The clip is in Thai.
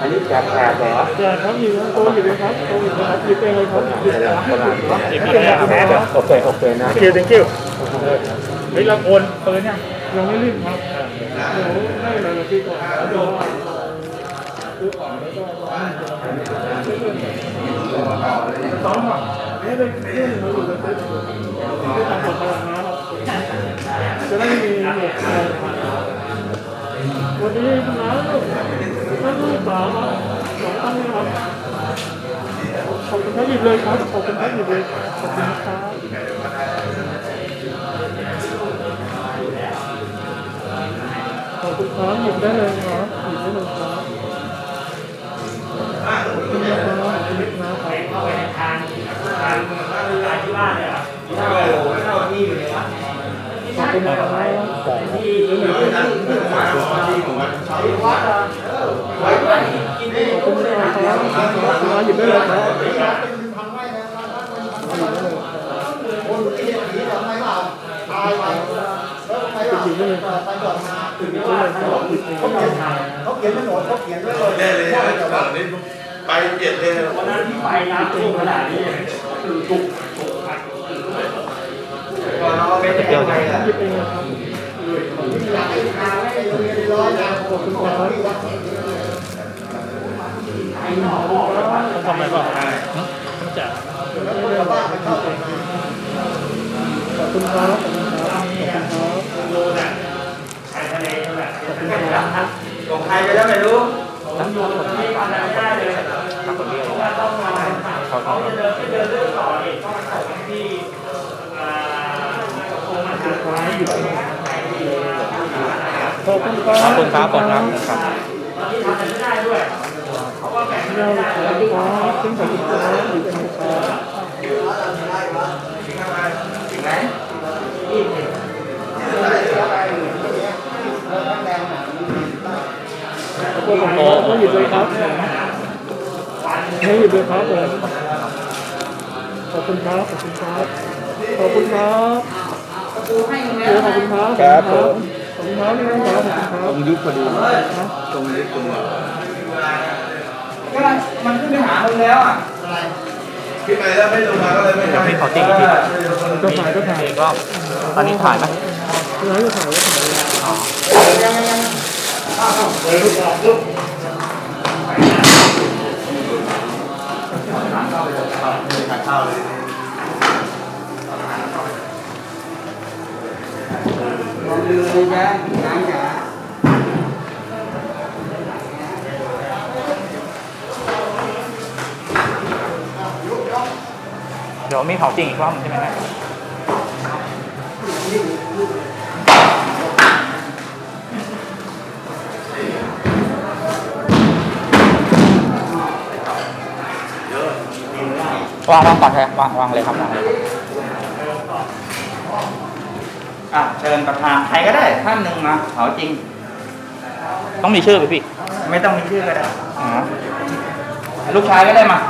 อันนี้แจกแจกเหรอแจกครับอยู่นะโตอยู่เลยครับโตอยู่เลยครับหยิบเองเลยครับหยิบเดี๋ยวคนละหยิบเองครับแพ้แบบโอเคโอเคนะคิว thank you เฮ้ยเราโอนปืนยังยังไม่รีบครับเดี๋ยวให้รายละเอียดก่อนแล้วเดี๋ยวซื้อของแล้วก็ซ้อมอะนี่เป็นเรื่องมาอยู่ในเซ็ตที่ทำผลพลังนะครับจะ ได้มีหมวกอะไรวันนี้คุณน้าลูกท่านลูกสาวครับสองท่านนี้ครับขอบคุณท่านหยิบเลยครับขอบคุณท่านหยิบเลยขอบคุณครับขอบคุณครับหยิบได้เลยครับ ขอบคุณนะครับขอบคุณนะครับหยิบได้เลยครับหยิบได้เลยครับหยิบได้เลยครับหยิบได้เลยครับเขาเขียนไม่หมดเขาเขียนไว้เลยได้เลยนะฝั่งนี้ไปเปลี่ยนเลยวันนั้นที่ไปน้ำท่วมขนาดนี้คือจุกจุก ก่อนเราไปเกี่ยวไงล่ะหยิบเองเลยครับอยากให้ทางให้โรงเรียนร้อะขอบคุณครับทำไมก่อนต้องจกชาวบ้านไปเข้าไปขอบคุณครับขอบคุณครับขอบคุณครับโลน่ะชายทะเลนั่นแหละขอบคุณครับของใครไปแล้วไม่รู้ผมอยู่ตรงนี้ทำอะไรไม่ได้เลยเพราต้องมาเขาจะเดินเดินเรื่องต่ออีกต้องมาส่งที่อ่าโรงอาหาร ขอบคุณครับขอบคุณครับขอบคุณครับขอบคุณครับครับตอนนี้ทำอะไรไม่ได้ด้วยเพราะว่าแบ่งขอบคุณครับขอบคุณครับหยิบเองครับขอบคุณครับไม่หยิบเลยครับไม่หยิบเลยครับผมขอบคุณครับ ขอบคุณครับ ขอบคุณครับ ขอบคุณครับขอบคุณครับนี่นะครับขอบคุณครับตรงยุคพอดีตรงยุคตรงนี้ก็มันขึ้นไปหามึงแล้วอะขึ้นไปแล้วไม่ลงมาก็เลยไม่ได้พี่ขอจริงพี่ก็ถ่ายก็ถ่ายอีกรอบตอนนี้ถ่ายไหมคือให้ก็ถ่ายก็ถ่ายยังยังยังถ่ายข้าวเลยลองดู เลยจ้ะน้ำจ๋าเดี๋ยวมีเผาจริงอีกรอบใช่ไหมครับวางวางก่อนใช่ไหมวางวางเลยครับวางเลย อะเชิญประธานใครก็ได้ท่านหนึ่งมาเผาจริง ต้องมีชื่อไหมพี่ ไม่ต้องมีชื่อก็ได้อ๋อลูกชายก็ได้มาค